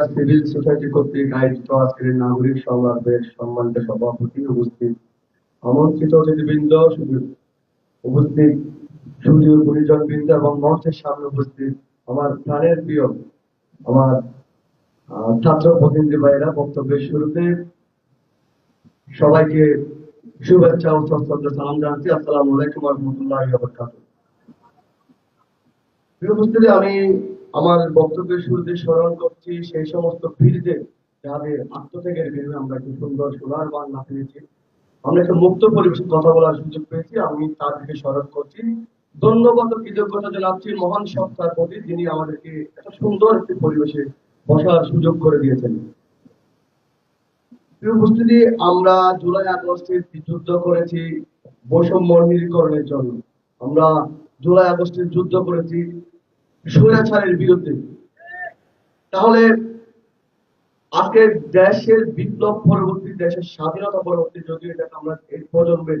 Civil society কর্তৃক আয়োজিত আজকের নাগরিক সংলাপের সম্মানিত সভাপতি উপস্থিত। আমন্ত্রিত অতিথিবৃন্দ উপস্থিত এবং মঞ্চের সামনে উপস্থিত আমার প্রাণের প্রিয়, আমার ছাত্র প্রতিনিধি ভাইরা বক্তব্যের শুরুতে সবাইকে শুভেচ্ছা ও সশ্রদ্ধ সালাম জানাচ্ছি। আসসালামু আলাইকুম রহমতুল্লাহ আমি আমার বক্তব্যের শুরুতে স্মরণ করছি সেই সমস্ত বীরদের যাদের আত্মত্যাগের বিরুদ্ধে আমরা একটি সুন্দর সোনার বাংলা পেয়েছি আমরা একটা মুক্ত পরিবেশে কথা বলার সুযোগ পেয়েছি। আমি তাদেরকে স্মরণ করছি। ধন্যবাদ কৃতজ্ঞতা জানাচ্ছি মহান সত্তার প্রতি যিনি আমাদেরকে একটা সুন্দর একটি পরিবেশে বসার সুযোগ করে দিয়েছেন। উপস্থিতি, আমরা জুলাই আগস্টে যুদ্ধ করেছি বৈষম্য নিরীকরণের জন্য। আমরা জুলাই আগস্টে যুদ্ধ করেছি। স্বৈরাচারের বিরুদ্ধে। তাহলে আজকে দেশের বিপ্লব পরবর্তী, দেশের স্বাধীনতা পরবর্তী যদি এটাকে আমরা এই প্রজন্মের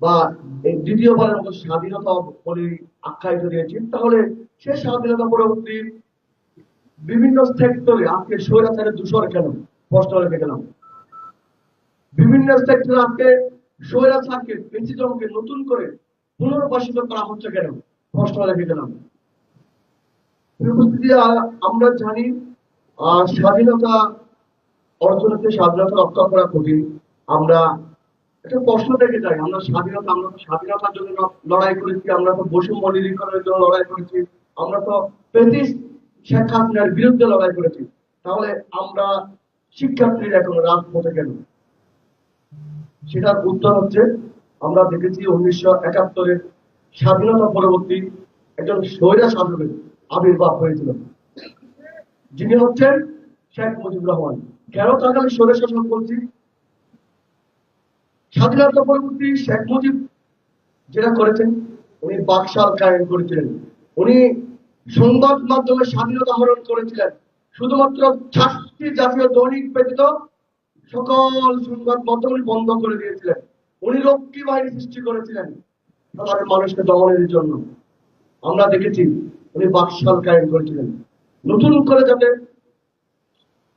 বা এই দ্বিতীয়বারের মতো স্বাধীনতা বলে আখ্যায়িত দিয়েছি, তাহলে সে স্বাধীনতা পরবর্তী বিভিন্ন সেক্টরে, আজকে স্বৈরাচারের দূষর কেন? প্রশ্ন রেখে গেলাম। বিভিন্ন সেক্টরে আজকে স্বৈরাচারকে পেঁচিজমকে নতুন করে পুনর্বাসিত করা হচ্ছে কেন? প্রশ্ন রেখে গেলাম। আমরা জানি স্বাধীনতা অর্জনকে স্বাধীনতা রক্ষা করা কঠিন আমরা একটা প্রশ্ন রেখে যাই। আমরা স্বাধীনতা, আমরা তো স্বাধীনতার জন্য লড়াই করেছি, আমরা তো বৈষম্য নিরীক্ষণের জন্য লড়াই করেছি, আমরা তো ব্রিটিশ শেখ হাসিনার বিরুদ্ধে লড়াই করেছি। তাহলে আমরা শিক্ষার্থীরা এখন রাজপথে কেন? সেটার উত্তর হচ্ছে, আমরা দেখেছি উনিশশো একাত্তরের স্বাধীনতা পরবর্তী একজন স্বৈরা শাসকের আবির্ভাব হয়েছিল। যিনি হচ্ছেন শেখ মুজিবুর রহমান। কেন তাকে আমি স্বৈরা শাসক বলছি? স্বাধীনতা পরবর্তী শেখ মুজিব যেটা করেছেন, উনি বাকশাল কায়েম করেছিলেন। উনি সংবাদ মাধ্যমে স্বাধীনতা হরণ করেছিলেন। শুধুমাত্র চারটি জাতীয় দৈনিক ব্যতীত সকল সংবাদ মাধ্যম উনি বন্ধ করে দিয়েছিলেন। উনি রক্ষী বাহিনী সৃষ্টি করেছিলেন। সাধারণ মানুষকে দমনের জন্য। আমরা দেখেছি উনি বাকশাল কায়েম করেছিলেন। নতুন করে যাতে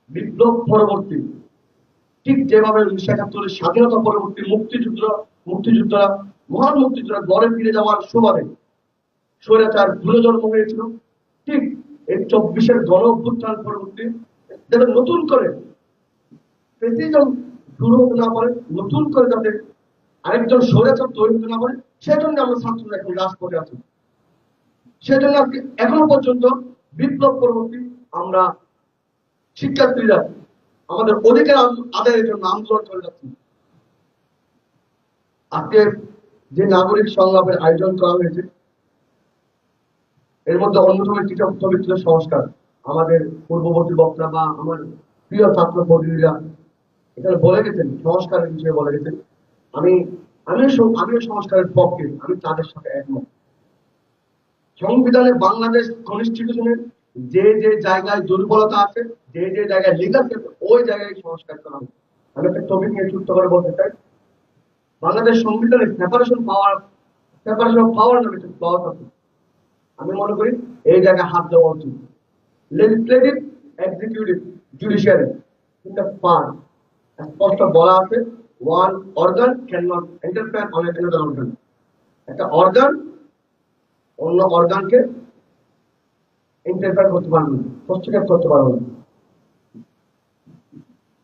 বিপ্লব পরবর্তী, ঠিক যেভাবে উনিশশো একাত্তরের স্বাধীনতা পরবর্তী মুক্তিযুদ্ধ, মুক্তিযুদ্ধরা, মহান মুক্তিযুদ্ধরা গড়ে ফিরে যাওয়ার সুবাদে স্বৈরাচার পুনর্জন্ম হয়েছিল। ঠিক এই চব্বিশের গণ অভ্যুত্থান পরবর্তী, যাতে নতুন করে প্রেসিডেন্ট শুরু হতে না পারে, নতুন করে যাতে আরেকজন স্বৈরাচার তৈরি হতে না পারে, সেজন্য আমরা ছাত্ররা এখন রাজপথে আছি। সেজন্য আজকে এখনও পর্যন্ত বিপ্লব পরবর্তী আমরা শিক্ষার্থীরা আমাদের অধিকার আদায়ের জন্য আন্দোলন করে যাচ্ছি। আজকে যে নাগরিক সংলাপের আয়োজন করা হয়েছে, এর মধ্যে অন্যতম একটি টপিক ছিল সংস্কার। আমাদের পূর্ববর্তী বক্তা বা আমার প্রিয় ছাত্র প্রতিনিধিরা এখানে বলে গেছেন, সংস্কারের বিষয়ে বলে গেছেন। আমি, আমিও আমিও সংস্কারের পক্ষে, আমি তাদের সাথে একমত। সংবিধানে বাংলাদেশ কনস্টিটিউশনের যে যে জায়গায় দুর্বলতা আছে, যে যে জায়গায় লিগাল ওই জায়গায় সংস্কার করা হবে আমি একটা টপিক নিয়ে যুক্ত করে বলতে চাই। বাংলাদেশ সংবিধানে separation power separation of power নামে একটা ক্লজ আছে। আমি মনে করি এই জায়গায় হাত দেওয়া উচিত। লেজিসলেটিভ এক্সিকিউটিভ জুডিশিয়ারি কিন্তু পার্ট স্পষ্ট বলা আছে one organ can not interfere on another organ একটা অর্গান অন্য অর্গানকে ইন্টারফেয়ার করতে পারবে না, হস্তক্ষেপ করতে পারবে না।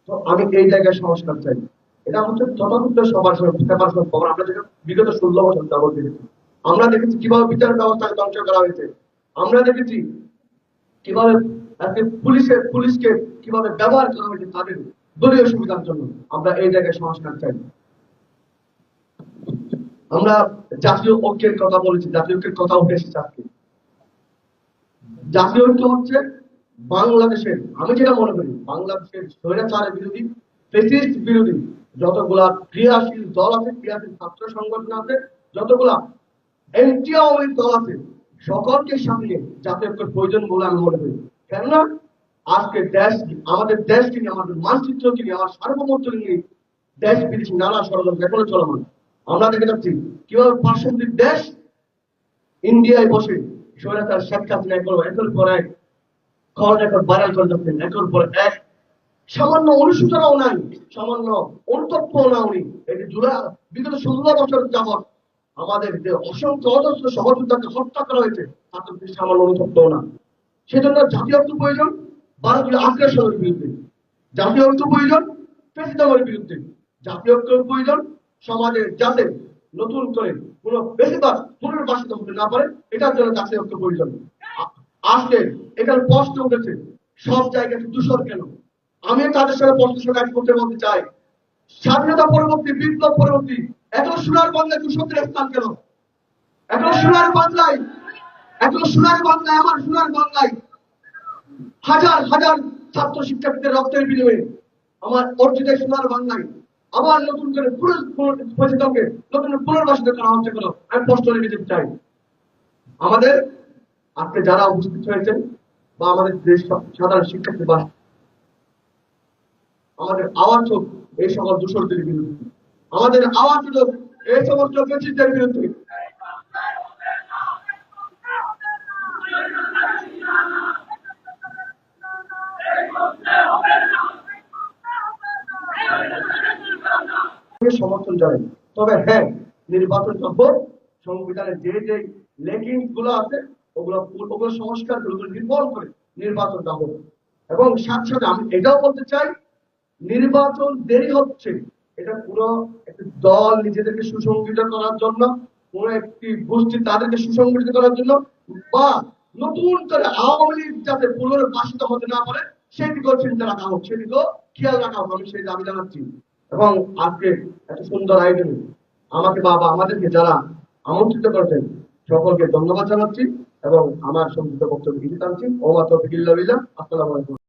তো আমি এই জায়গায় সংস্কার চাই। এটা হচ্ছে তথাকথিত সবার সেপারেশন খবর। আমরা যেটা বিগত ষোলো বছর যাবত দেখেছি। আমরা দেখেছি কীভাবে বিচার ব্যবস্থাকে ধ্বংস করা হয়েছে। আমরা দেখেছি কীভাবে পুলিশের, পুলিশকে কীভাবে ব্যবহার করা হয়েছে তাদের দলীয় সুবিধার জন্য। আমরা এই জায়গায় সংস্কার চাই। আমরা জাতীয় ঐক্যের কথা বলেছি, জাতীয় ঐক্যের কথা উঠে এসেছে আজকে জাতীয় ঐক্য হচ্ছে বাংলাদেশের, আমি যেটা মনে করি, বাংলাদেশের স্বৈরাচারের বিরোধী, ফেসিস্ট বিরোধী, যতগুলা ক্রিয়াশীল দল আছে, ক্রিয়াশীল ছাত্র সংগঠন আছে, যতগুলা এন্টি আওয়ামী দল আছে, সকলকে সাথে নিয়ে জাতীয় ঐক্যের প্রয়োজন বলে আমি মনে করি। কেননা আজকে দেশ, আমাদের দেশকে নিয়ে, আমাদের মানচিত্রকে নিয়ে, আমার সার্বভৌমত্ব নিয়ে দেশ বিদেশি নানা ষড়যন্ত্র এখনও চলমান। আমরা দেখে যাচ্ছি, কীভাবে পার্শ্ববর্তী দেশ ইন্ডিয়ায় বসে স্বৈরাচার শেখ হাসিনা এগুলো একল পর এক কল রেকর্ড ভাইরাল করে যাচ্ছেন। একের পর এক সামান্য অনুসূচনাও নাই, সামান্য অনুতপ্যও না উনি। যে জুলাই, বিগত ষোলো বছর যাবৎ আমাদের যে অসংখ্য অজস্র সহযোদ্ধাকে হত্যা করা হয়েছে, তাতে তিনি সামান্য অনুতপ্যও না সেজন্য জাতীয় ঐক্য প্রয়োজন, ভারতীয় আগ্রাসনের বিরুদ্ধে। জাতীয় ঐক্য প্রয়োজন প্রেসিডেন্টের বিরুদ্ধে। জাতীয় প্রয়োজন সমাজে যাতে নতুন করে কোনো বেশিরভাগ পুনর্বাসিত হতে না পারে, এটার জন্য জাতীয় ঐক্য প্রয়োজন। আজকে এখানে প্রশ্ন উঠেছে, সব জায়গাতে দূষণ কেন? আমি তাদের সাথে প্রশ্ন এক করতে বলতে চাই। স্বাধীনতা পরবর্তী, বিপ্লব পরবর্তী, এখন সোনার বাংলায় দূষণের স্থান কেন? এখন সোনার বাংলায়, এখন সোনার বাংলায়, আমার সোনার বাংলায় হাজার হাজার ছাত্র শিক্ষার্থীদের রক্তের বিনিময়ে আমার অর্জিত সোনার বাংলায় আবার নতুন করে পরিচিতকে নতুন পুনর্বাসিত করা হচ্ছে কেন? আমি প্রশ্ন রেখে চাই। আমাদের আপনি যারা উপস্থিত হয়েছেন বা আমাদের দেশ সাধারণ শিক্ষার্থী বা আমাদের আওয়াজ হোক, এই সকল দূষণদের বিরুদ্ধে। আমাদের আওয়াজ হোক, এই সমস্ত পেশিদের বিরুদ্ধে। সমর্থন জানাই। তবে হ্যাঁ নির্বাচন সম্ভব সংবিধানে যে যে লেকিংগুলো আছে, ওগুলো ওগুলো সংস্কার করে ওগুলো নির্মূল করে নির্বাচনটা হোক এবং সাথে সাথে আমি এটাও বলতে চাই, নির্বাচন দেরি হচ্ছে। এটা পুরো একটি দল নিজেদেরকে সুসংগঠিত করার জন্য কোন একটি গোষ্ঠী তাদেরকে সুসংগঠিত করার জন্য, বা নতুন করে আওয়ামী লীগ যাতে পুনর্বাসিত হতে না পারে সেদিকেও চিন্তা রাখা হোক। সেদিকেও খেয়াল রাখা হোক। আমি সেই দাবি জানাচ্ছি। এবং আজকে এত সুন্দর আয়োজনে আমাকে বাবা আমাদেরকে যারা আমন্ত্রিত করেছেন, সকলকে ধন্যবাদ জানাচ্ছি এবং আমার সংযুক্ত বক্তব্য ইতি টানছি ও মাত্র আসসালামু আলাইকুম।